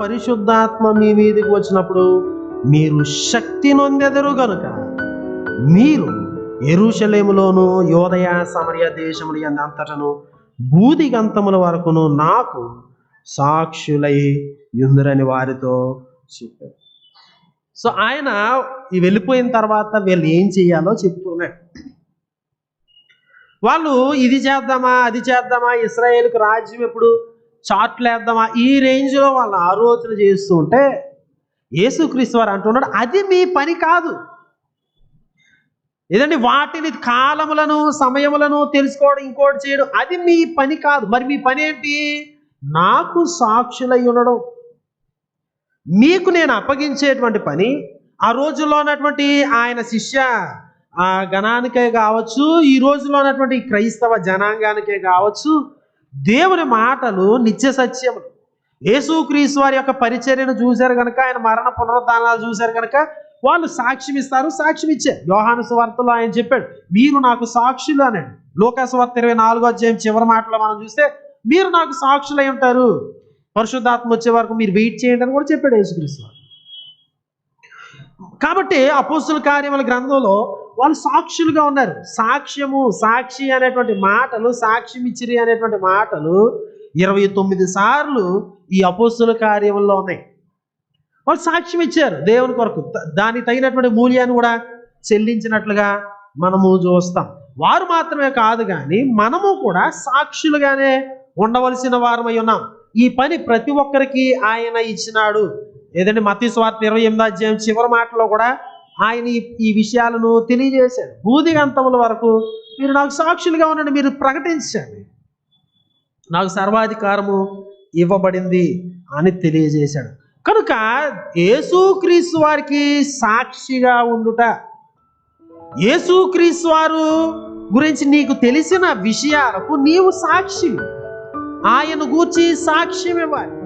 పరిశుద్ధాత్మ మీ మీదకి వచ్చినప్పుడు మీరు శక్తి నొందెదరు గనుక మీరు ఎరుషలేములోను యోదయ సమరయ దేశములు అంతటను బూదిగంతముల వరకును నాకు సాక్షులై యుందరని వారితో చెప్పారు. సో ఆయన ఈ వెళ్ళిపోయిన తర్వాత వీళ్ళు ఏం చేయాలో చెప్తున్నాడు వాళ్ళు ఇది చేద్దామా అది చేద్దామా ఇస్రాయేల్కి రాజ్యం ఎప్పుడు చాట్లేద్దామా ఈ రేంజ్లో వాళ్ళు ఆలోచన చేస్తూ ఉంటే యేసుక్రీస్తు వారు అంటున్నాడు అది మీ పని కాదు. ఏదండి? వాటిని కాలములను సమయములను తెలుసుకోవడం ఇంకోటి చేయడం అది మీ పని కాదు. మరి మీ పని ఏంటి? నాకు సాక్షులై ఉండడం. మీకు నేను అప్పగించేటువంటి పని ఆ రోజుల్లో ఉన్నటువంటి ఆయన శిష్య ఆ గణానికే కావచ్చు ఈ రోజులో ఉన్నటువంటి క్రైస్తవ జనాంగానికే కావచ్చు దేవుని మాటలు నిత్య సత్యములు. యేసుక్రీస్తు వారి యొక్క పరిచర్యను చూశారు కనుక ఆయన మరణ పునరుద్ధానాలు చూశారు కనుక వాళ్ళు సాక్ష్యం ఇస్తారు సాక్ష్యం ఇచ్చారు. యోహాను స్వార్తలో ఆయన చెప్పాడు మీరు నాకు సాక్షులు అనండి లోకాసువార్త ఇరవై నాలుగో అధ్యాయం చివరి మాటలో మనం చూస్తే మీరు నాకు సాక్షులై ఉంటారు. పరిశుద్ధాత్మ వచ్చే వరకు మీరు వెయిట్ చేయండి అని కూడా చెప్పాడు యేసుక్రీస్తు కాబట్టి అపోస్తుల కార్యముల గ్రంథంలో వాళ్ళు సాక్షులుగా ఉన్నారు. సాక్ష్యము సాక్షి అనేటువంటి మాటలు సాక్ష్యం ఇచ్చిరి అనేటువంటి మాటలు ఇరవై తొమ్మిది సార్లు ఈ అపోస్తుల కార్యంలో ఉన్నాయి. వాళ్ళు సాక్ష్యం ఇచ్చారు దేవుని కొరకు. దానికి తగినటువంటి మూల్యాన్ని కూడా చెల్లించినట్లుగా మనము చూస్తాం. వారు మాత్రమే కాదు కానీ మనము కూడా సాక్షులుగానే ఉండవలసిన వారమై ఉన్నాం. ఈ పని ప్రతి ఒక్కరికి ఆయన ఇచ్చినాడు. ఏదంటే మతీ స్వార్థ ఇరవై ఎనిమిది అధ్యాయం చివరి మాటలో కూడా ఆయన ఈ- విషయాలను తెలియజేశాడు. భూదిగంతముల వరకు మీరు నాకు సాక్షులుగా ఉండండి మీరు ప్రకటించండి. నాకు సర్వాధికారము ఇవ్వబడింది అని తెలియజేశాడు. కనుక యేసుక్రీస్తు వారికి సాక్షిగా ఉండుట యేసుక్రీస్తు వారు గురించి నీకు తెలిసిన విషయాలకు నీవు సాక్షి. ఆయన గూర్చి సాక్ష్యం ఇవ్వాలి